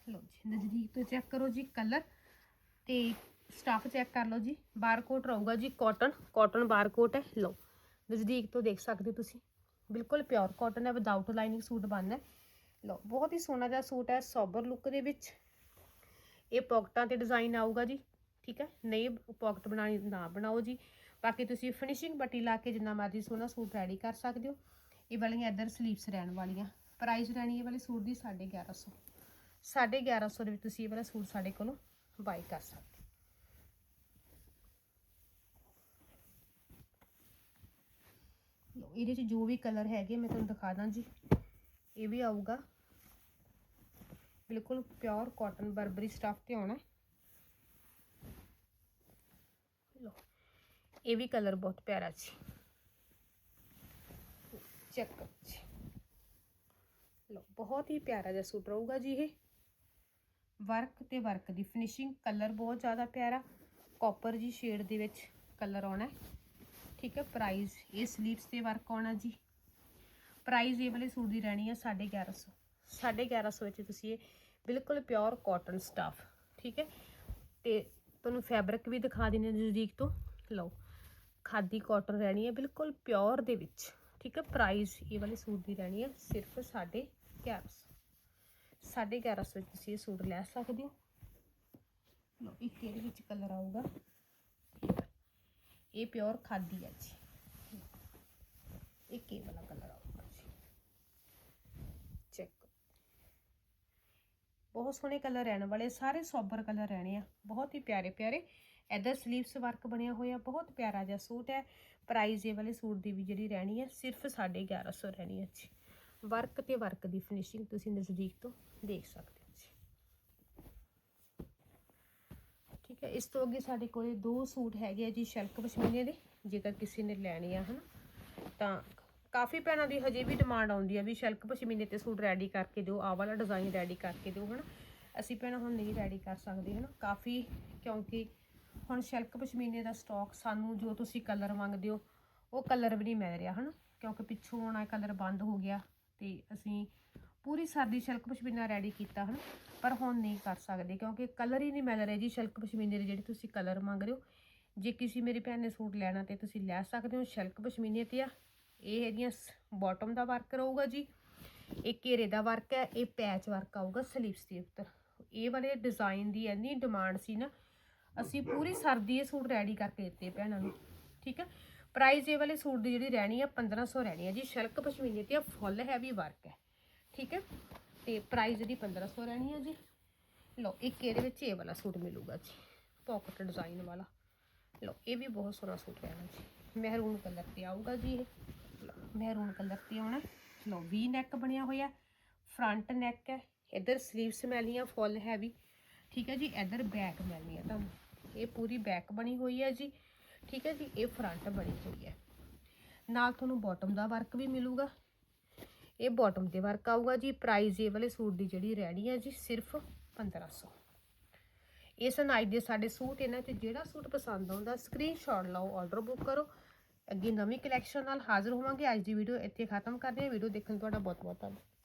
[SPEAKER 1] ਲਓ ਜੀ ਨਜ਼ਦੀਕ ਤੋਂ ਚੈੱਕ ਕਰੋ ਜੀ ਕਲਰ ਤੇ ਸਟਾਫ ਚੈੱਕ ਕਰ ਲਓ ਜੀ। ਬਾਰਕੋਡ ਰਹੂਗਾ ਜੀ ਕਾਟਨ। ਕਾਟਨ ਬਾਰਕੋਡ ਹੈ। ਲਓ, ਨਜ਼ਦੀਕ ਤੋਂ ਦੇਖ ਸਕਦੇ ਹੋ ਤੁਸੀਂ। ਬਿਲਕੁਲ ਪਿਓਰ ਕਾਟਨ ਹੈ ਵਿਦਆਊਟ ਲਾਈਨਿੰਗ ਸੂਟ ਬਣਨਾ ਲਓ, ਬਹੁਤ ਹੀ ਸੋਹਣਾ ਜਿਹਾ ਸੂਟ ਹੈ ਸੋਬਰ ਲੁੱਕ ਦੇ ਵਿੱਚ। ਇਹ ਪਾਕਟਾਂ ਤੇ ਡਿਜ਼ਾਈਨ ਆਊਗਾ ਜੀ, ਠੀਕ ਹੈ? ਨਹੀਂ ਪਾਕਟ ਬਣਾਣੀ ਨਾ ਬਣਾਓ ਜੀ। ਬਾਕੀ ਤੁਸੀਂ ਫਿਨਿਸ਼ਿੰਗ ਪੱਟੀ ਲਾ ਕੇ ਜਿੰਨਾ ਮਰਜ਼ੀ ਸੋਹਣਾ ਸੂਟ ਰੈਡੀ ਕਰ ਸਕਦੇ ਹੋ। ਇਹ ਵਾਲੀਆਂ ਇੱਧਰ ਸਲੀਵਸ ਰਹਿਣ ਵਾਲੀਆਂ। ਪ੍ਰਾਈਸ ਰਹਿਣੀ ਇਹ ਵਾਲੇ ਸੂਟ ਦੀ 1150 1150 ਦੇ ਵਿੱਚ ਤੁਸੀਂ ਇਹ ਵਾਲਾ ਸੂਟ ਸਾਡੇ ਕੋਲੋਂ ਬਾਈ ਕਰ ਸਕਦੇ ਲਓ ਇਹਦੇ 'ਚ ਜੋ ਵੀ ਕਲਰ ਹੈਗੇ ਮੈਂ ਤੁਹਾਨੂੰ ਦਿਖਾ ਦਾਂ ਜੀ। ਇਹ ਵੀ ਆਊਗਾ। ਬਿਲਕੁਲ ਪਿਓਰ ਕਾਟਨ ਬਰਬਰੀ ਸਟਫ ਤੇ ਆਉਣਾ ਲਓ, ਇਹ ਵੀ ਕਲਰ ਬਹੁਤ ਪਿਆਰਾ ਜੀ। ਚੈੱਕ ਕਰੋ ਜੀ। ਲਓ, ਬਹੁਤ ਹੀ ਪਿਆਰਾ ਜਿਹਾ ਸੂਟ ਰਹੂਗਾ ਜੀ ਇਹ। ਵਰਕ ਤੇ ਵਰਕ ਦੀ ਫਿਨਿਸ਼ਿੰਗ ਕਲਰ ਬਹੁਤ ਜ਼ਿਆਦਾ ਪਿਆਰਾ। ਕਾਪਰ ਜੀ ਸ਼ੇਡ ਦੇ ਵਿੱਚ ਕਲਰ ਆਉਣਾ ਹੈ। ਠੀਕ ਹੈ ਪ੍ਰਾਈਸ ਇਹ ਸਲੀਵਸ ਤੇ ਵਰਕ ਆਉਣਾ ਜੀ? ਪ੍ਰਾਈਸ ਇਹ ਵਾਲੇ ਸੂਟ ਦੀ ਰਹਿਣੀ ਹੈ 1150 1150 ਵਿੱਚ ਤੁਸੀਂ ਇਹ ਬਿਲਕੁਲ ਪਿਓਰ ਕਾਟਨ ਸਟਾਫ ਠੀਕ ਹੈ? ਤੇ ਤੁਹਾਨੂੰ ਫੈਬਰਿਕ ਵੀ ਦਿਖਾ ਦਿੰਦੇ ਹਾਂ ਨਜ਼ਦੀਕ ਤੋਂ। ਲਓ, ਖਾਦੀ ਕਾਟਨ ਰਹਿਣੀ ਹੈ ਬਿਲਕੁਲ ਪਿਓਰ ਦੇ ਵਿੱਚ, ਠੀਕ ਹੈ? ਪ੍ਰਾਈਸ ਇਹ ਵਾਲੇ ਸੂਟ ਦੀ ਰਹਿਣੀ ਹੈ ਸਿਰਫ 1150 1150 ਵਿੱਚ ਤੁਸੀਂ ਇਹ ਸੂਟ ਲੈ ਸਕਦੇ ਹੋ। ਲਓ, ਇੱਕ ਇਹਦੇ ਵਿੱਚ ਕਲਰ ਆਊਗਾ। ਇਹ ਪਿਓਰ ਖਾਦੀ ਹੈ ਜੀ। ਇੱਕ ਇਹ ਵਾਲਾ ਕਲਰ ਆਊਗਾ ਜੀ। ਚੈੱਕ। ਬਹੁਤ ਸੋਹਣੇ ਕਲਰ ਰਹਿਣ ਵਾਲੇ, ਸਾਰੇ ਸੋਬਰ ਕਲਰ ਰਹਿਣੇ ਆ। ਬਹੁਤ ਹੀ ਪਿਆਰੇ ਪਿਆਰੇ। ਇਧਰ ਸਲੀਵਸ ਵਰਕ ਬਣਿਆ ਹੋਇਆ, ਬਹੁਤ ਪਿਆਰਾ ਜਿਹਾ ਸੂਟ ਹੈ। ਪ੍ਰਾਈਸ ਇਹ ਵਾਲੇ ਸੂਟ ਦੀ ਵੀ ਜਿਹੜੀ ਰਹਿਣੀ ਹੈ, ਸਿਰਫ 1150 ਰਹਿਣੀ ਹੈ ਜੀ। ਵਰਕ ਤੇ ਵਰਕ ਦੀ ਫਿਨਿਸ਼ਿੰਗ ਤੁਸੀਂ ਨਜ਼ਦੀਕ ਤੋਂ ਦੇਖ ਸਕਦੇ ਹੋ ਜੀ ਠੀਕ ਹੈ, ਇਸ ਤੋਂ ਅੱਗੇ ਸਾਡੇ ਕੋਲੇ ਦੋ ਸੂਟ ਹੈਗੇ ਆ ਜੀ ਸ਼ਲਕ ਪਸ਼ਮੀਨੇ ਦੇ, ਜੇਕਰ ਕਿਸੇ ਨੇ ਲੈਣੇ ਆ, ਹਨਾ। ਤਾਂ ਕਾਫੀ ਭੈਣਾਂ ਦੀ ਹਜੇ ਵੀ ਡਿਮਾਂਡ ਆਉਂਦੀ ਆ ਵੀ ਸ਼ਲਕ ਪਸ਼ਮੀਨੇ ਤੇ ਸੂਟ ਰੈਡੀ ਕਰਕੇ ਦਿਓ, ਆਹ ਵਾਲਾ ਡਿਜ਼ਾਈਨ ਰੈਡੀ ਕਰਕੇ ਦਿਓ, ਹਨਾ। ਅਸੀਂ ਭੈਣਾਂ ਹੁਣ ਨਹੀਂ ਰੈਡੀ ਕਰ ਸਕਦੇ, ਹਨਾ। ਕਾਫੀ ਕਿਉਂਕਿ ਹੁਣ ਸ਼ਲਕ ਪਸ਼ਮੀਨੇ ਦਾ ਸਟਾਕ ਸਾਨੂੰ ਜੋ ਤੁਸੀਂ ਕਲਰ ਮੰਗਦੇ ਹੋ, ਉਹ ਕਲਰ ਵੀ ਨਹੀਂ ਮਿਲ ਰਿਹਾ, ਹਨਾ। ਕਿਉਂਕਿ ਪਿੱਛੋਂ ਆਉਣਾ ਕਲਰ ਬੰਦ ਹੋ ਗਿਆ ਤੇ ਅਸੀਂ ਪੂਰੀ ਸਰਦੀ ਸ਼ਲਕ ਪਸ਼ਮੀਨਾ ਰੈਡੀ ਕੀਤਾ ਹਨ, ਪਰ ਹੁਣ ਨਹੀਂ ਕਰ ਸਕਦੇ ਕਿਉਂਕਿ ਕਲਰ ਹੀ ਨਹੀਂ ਮਿਲ ਰਹੇ ਜੀ ਸ਼ਲਕ ਪਸ਼ਮੀਨੇ ਦੇ ਜਿਹੜੇ ਤੁਸੀਂ ਕਲਰ ਮੰਗ ਰਹੇ ਹੋ। ਜੇ ਕਿਸੇ ਮੇਰੀ ਭੈਣ ਨੇ ਸੂਟ ਲੈਣਾ ਤੇ ਤੁਸੀਂ ਲੈ ਸਕਦੇ ਹੋ, ਸ਼ਲਕ ਪਸ਼ਮੀਨੇ ਤੇ ਆ। ਇਹ ਇਹਦੀਆਂ ਬਾਟਮ ਦਾ ਵਰਕ ਰਹੂਗਾ ਜੀ। ਇਹ ਘੇਰੇ ਦਾ ਵਰਕ ਹੈ, ਇਹ ਪੈਚ ਵਰਕ ਆਊਗਾ ਸਲੀਵਸ ਦੇ ਉੱਤੇ ਇਹ ਵਾਲੇ ਡਿਜ਼ਾਈਨ ਦੀ ਇੰਨੀ ਡਿਮਾਂਡ ਸੀ ਨਾ, ਅਸੀਂ ਪੂਰੀ ਸਰਦੀ ਇਹ ਸੂਟ ਰੈਡੀ ਕਰਕੇ ਦਿੱਤੇ ਭੈਣਾਂ ਨੂੰ, ਠੀਕ ਹੈ? ਪ੍ਰਾਈਸ ਇਹ ਵਾਲੇ ਸੂਟ ਦੀ ਜਿਹੜੀ ਰਹਿਣੀ ਆ 1500 ਰਹਿਣੀ ਆ ਜੀ। ਸ਼ਲਕ ਪਸ਼ਮੀਨੇ ਤੇ ਫੁੱਲ ਹੈਵੀ ਵਰਕ ਹੈ। ਠੀਕ ਹੈ? ਤੇ ਪ੍ਰਾਈਸ ਇਹਦੀ 1500 ਰਹਿਣੀ ਹੈ ਜੀ। ਲਓ, ਇੱਕ ਇਹਦੇ ਵਿੱਚ ਇਹ ਵਾਲਾ ਸੂਟ ਮਿਲੂਗਾ ਜੀ ਪਾਕਟ ਡਿਜ਼ਾਈਨ ਵਾਲਾ। ਲਓ, ਇਹ ਵੀ ਬਹੁਤ ਸੋਹਣਾ ਸੂਟ ਰਹਿਣਾ ਜੀ। ਮਹਿਰੂਨ ਕਲਰ ਤੇ ਆਊਗਾ ਜੀ ਇਹ। ਮਹਿਰੂਨ ਕਲਰ ਤੇ ਆਉਣਾ। ਲਓ ਵੀ ਨੈਕ ਬਣਿਆ ਹੋਇਆ ਫਰੰਟ ਨੈਕ ਹੈ। ਇਧਰ ਸਲੀਵਸ ਮੈਲੀਆਂ ਫੁੱਲ ਹੈਵੀ ਠੀਕ ਹੈ ਜੀ, ਇਧਰ ਬੈਕ ਮੈਲੀ ਹੈ ਤੁਹਾਨੂੰ। ਇਹ ਪੂਰੀ ਬੈਕ ਬਣੀ ਹੋਈ ਹੈ ਜੀ। ਠੀਕ ਹੈ ਜੀ, ਇਹ ਫਰੰਟ ਬਣੀ ਹੋਈ ਹੈ। ਨਾਲ ਤੁਹਾਨੂੰ ਬਾਟਮ ਦਾ ਵਰਕ ਵੀ ਮਿਲੂਗਾ। ਇਹ ਬਾਟਮ ਤੇ ਵਰਕ ਆਊਗਾ ਜੀ। ਪ੍ਰਾਈਸ ਇਹ ਵਾਲੇ ਸੂਟ ਦੀ ਜਿਹੜੀ ਰਹਿਣੀ ਹੈ ਜੀ, ਸਿਰਫ 1500 ਇਸ ਨਾਈ ਦੇ ਸਾਡੇ ਸੂਟ, ਇਹਨਾਂ 'ਚ ਜਿਹੜਾ ਸੂਟ ਪਸੰਦ ਆਉਂਦਾ ਸਕਰੀਨਸ਼ਾਟ ਲਓ ਆਰਡਰ ਬੁੱਕ ਕਰੋ। ਅੱਗੇ ਨਵੀਂ ਕਲੈਕਸ਼ਨ ਨਾਲ ਹਾਜ਼ਰ ਹੋਵਾਂਗੇ। ਅੱਜ ਦੀ ਵੀਡੀਓ ਇੱਥੇ ਖਤਮ ਕਰਦੇ ਹਾਂ। ਵੀਡੀਓ ਦੇਖਣ ਲਈ ਤੁਹਾਡਾ ਬਹੁਤ ਬਹੁਤ ਧੰਨਵਾਦ।